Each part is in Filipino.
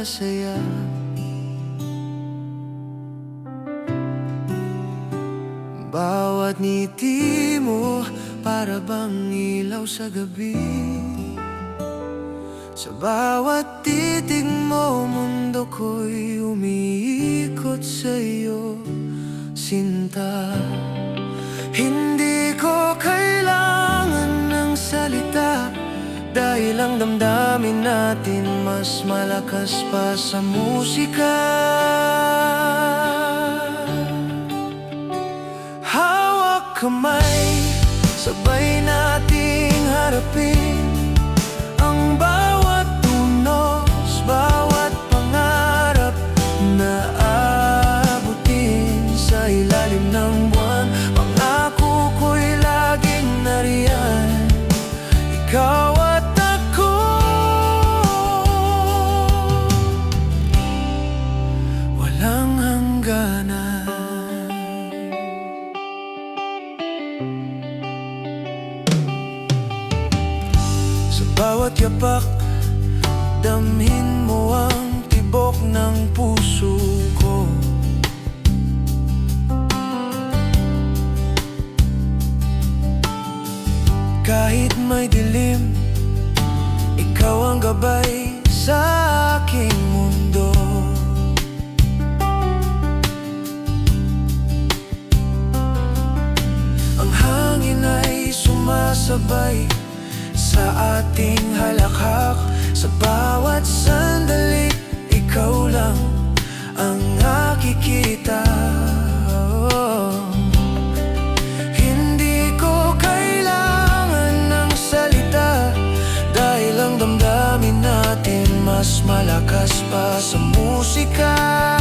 sa saya Bawat ngiti mo para bang ilaw sa gabi. Sa bawat titig mo mundo ko'y umiikot sa iyo Sinta damdamin natin mas malakas pa sa musika. Hawak kamay, sabay nating harapin bawat yapak Damhin mo ang tibok ng puso ko. Kahit may dilim Ikaw ang gabay sa aking mundo. Ang hangin ay sumasabay sa ating halakhak Sa bawat sandali, ikaw lang ang nakikita. Hindi ko kailangan ng salita Dahil ang damdamin natin mas malakas pa sa musika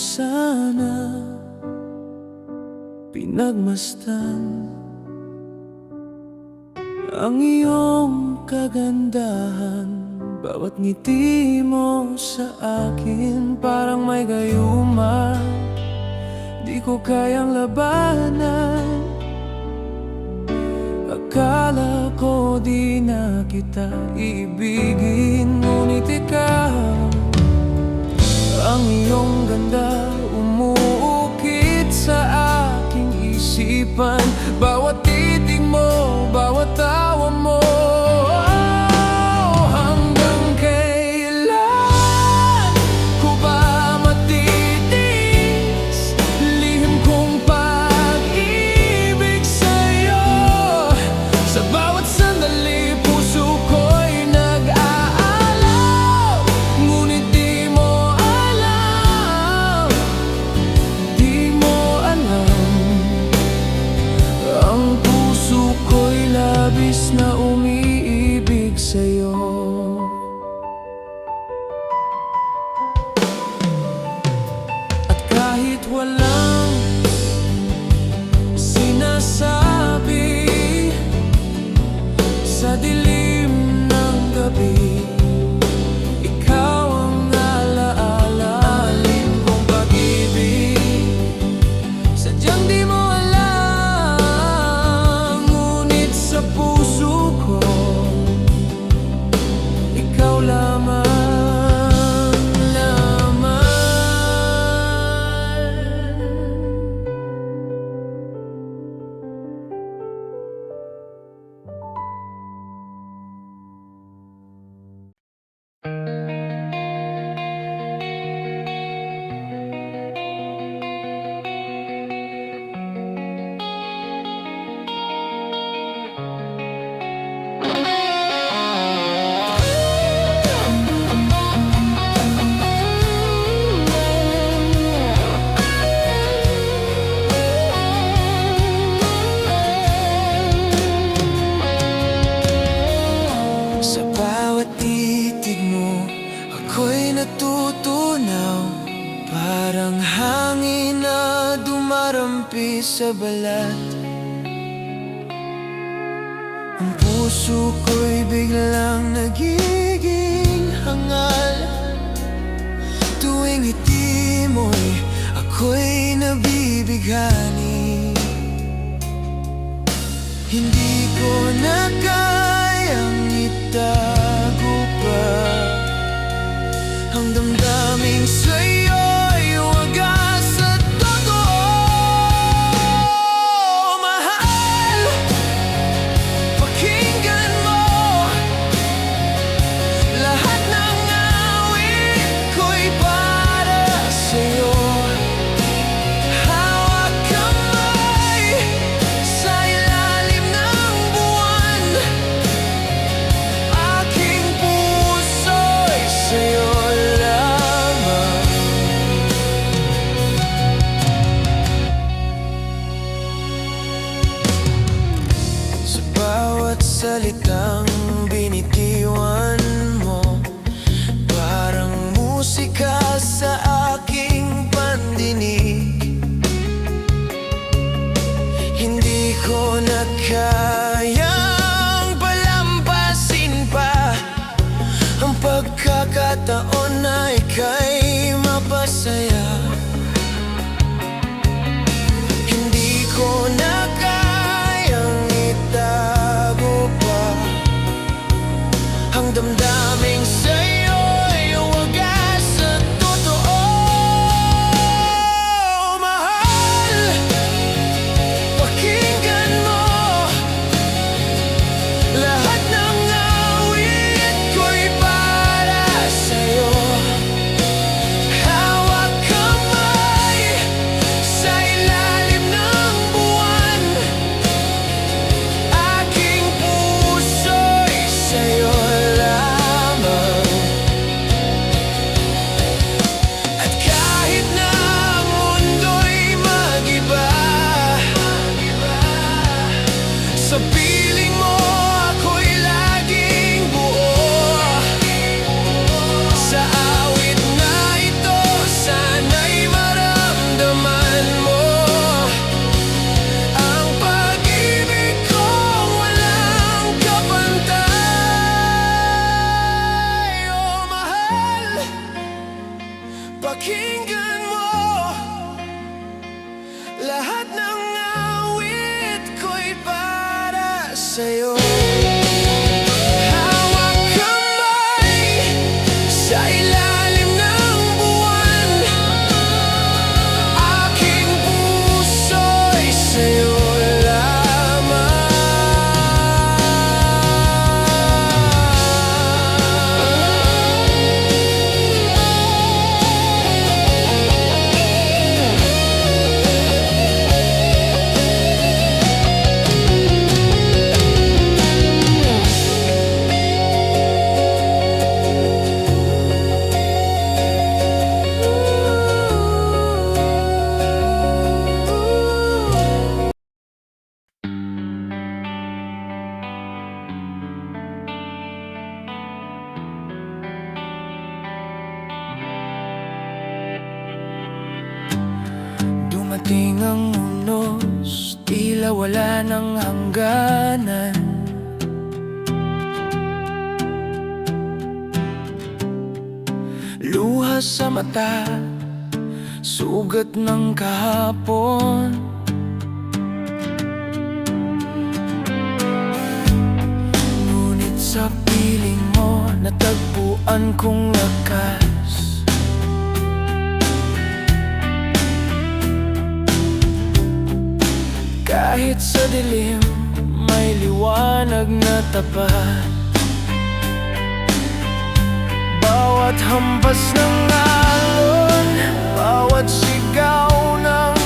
sana pinagmastan ang iyong kagandahan. Bawat ngiti mo sa akin parang may gayuma. Di ko kayang labanan. Akala ko di na kita iibigin Ngunit ikaw ang iyong ganda umuukit sa aking isipan Hindi sa balat. Ang puso ko'y biglang nagiging hangal. Tuwing ngiti mo'y ako'y nabibighani Hindi ko nakakalimutan mata Sugat ng kahapon. Ngunit sa piling mo Natagpuan kong lakas. Kahit sa dilim May liwanag na tapat. Bawat hampas ng alon Bawat sigaw ng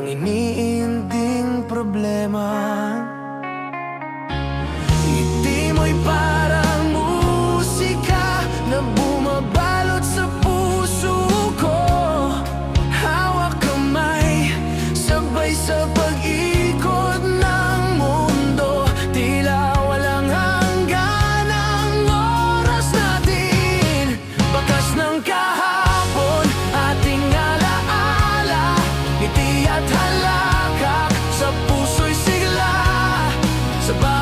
想你。Sa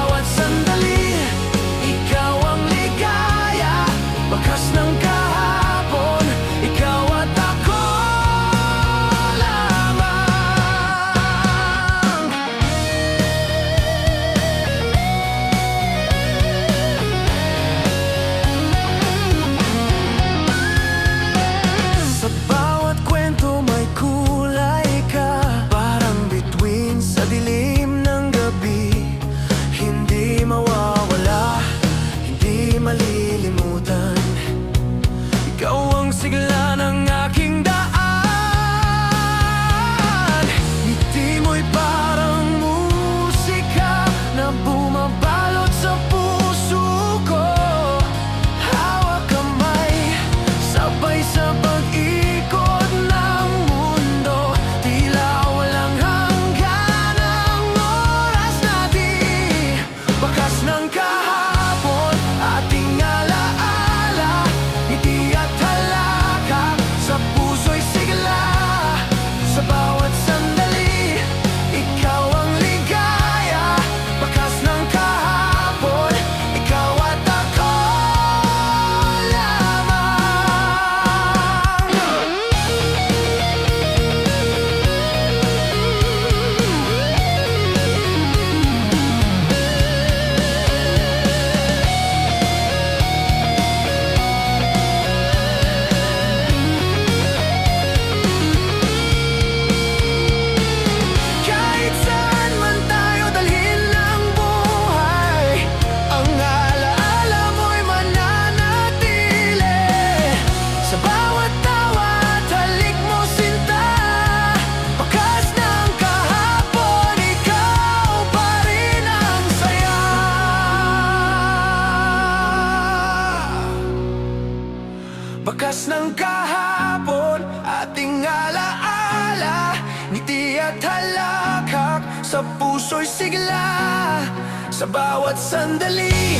bawat sandali,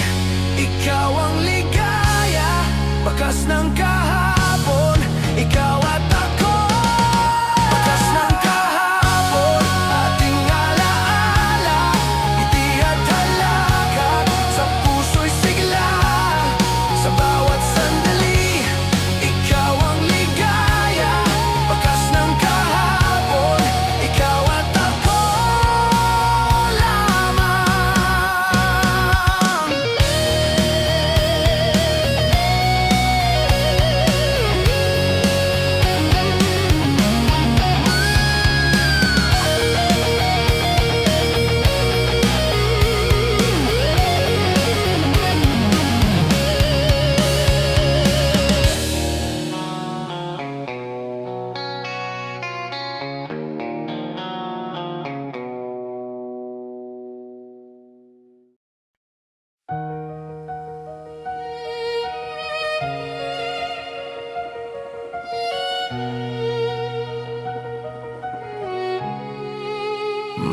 ikaw ang ligaya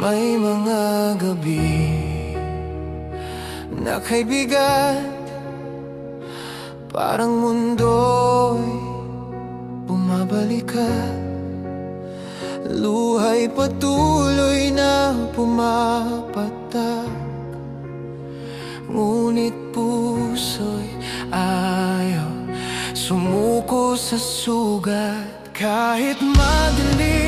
May mga gabi na kaibigan Parang mundo'y bumabalikan. Luha'y patuloy na pumapatak. Ngunit puso'y ayaw Sumuko sa sugat. Kahit madilim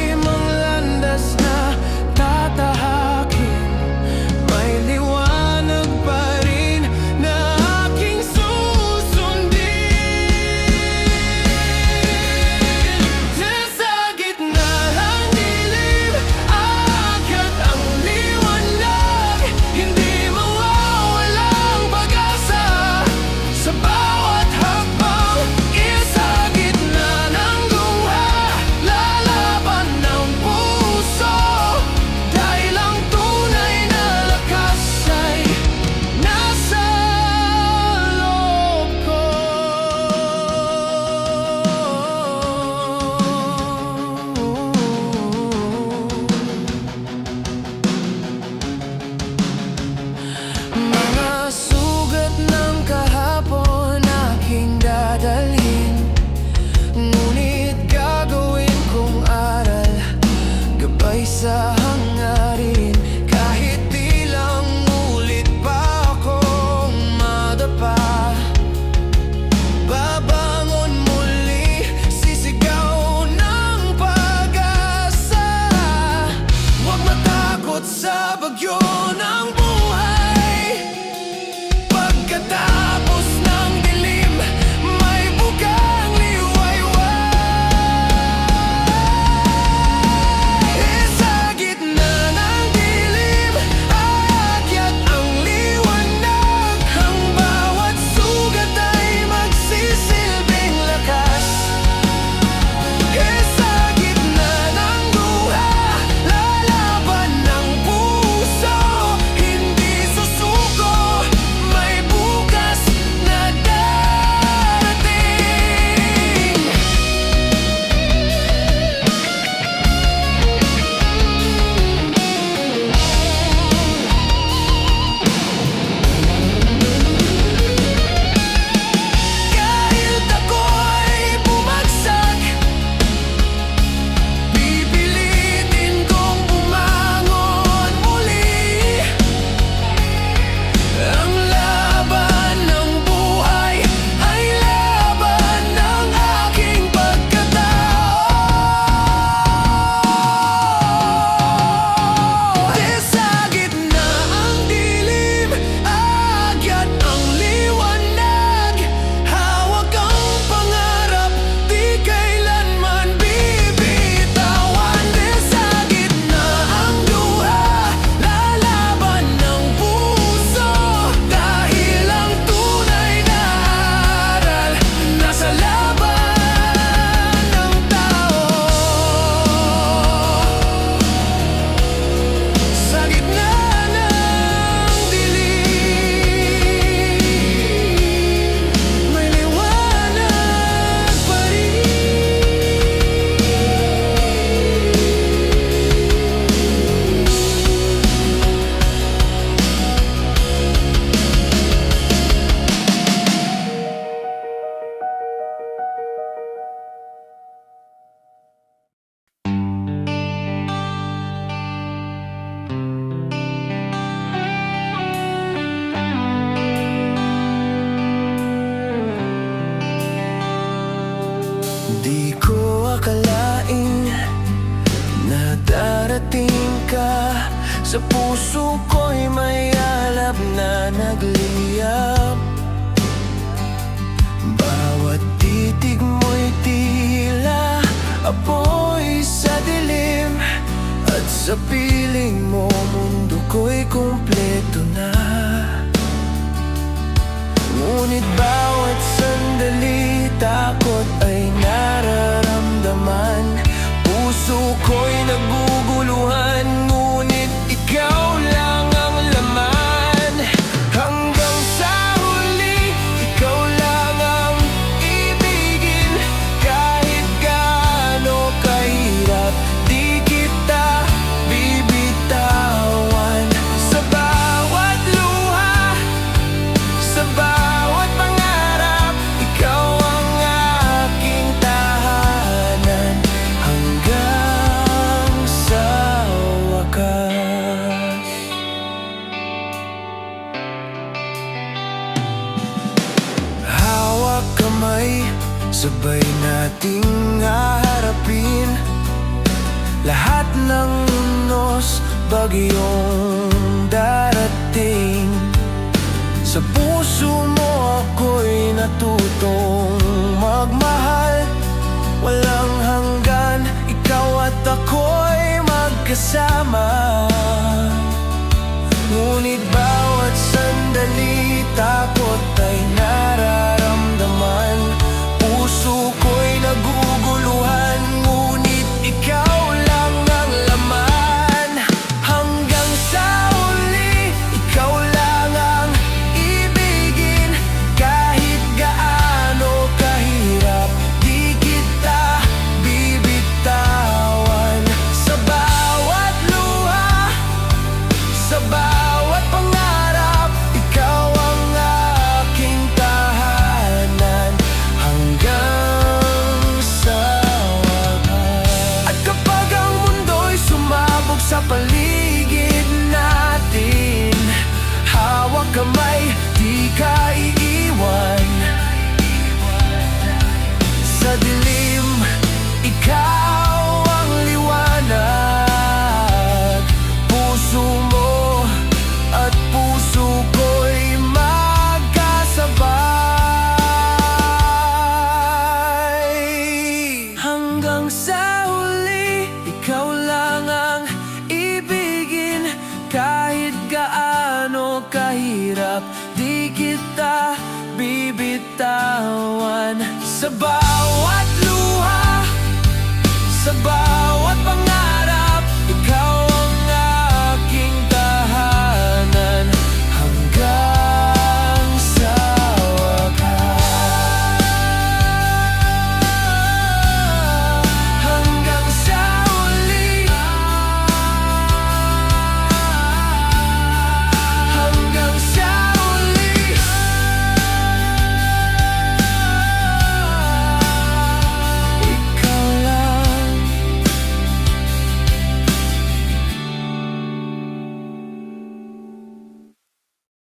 kumpleto na. Ngunit bawat sandali tako You. Di kita bibitawan Sa bawat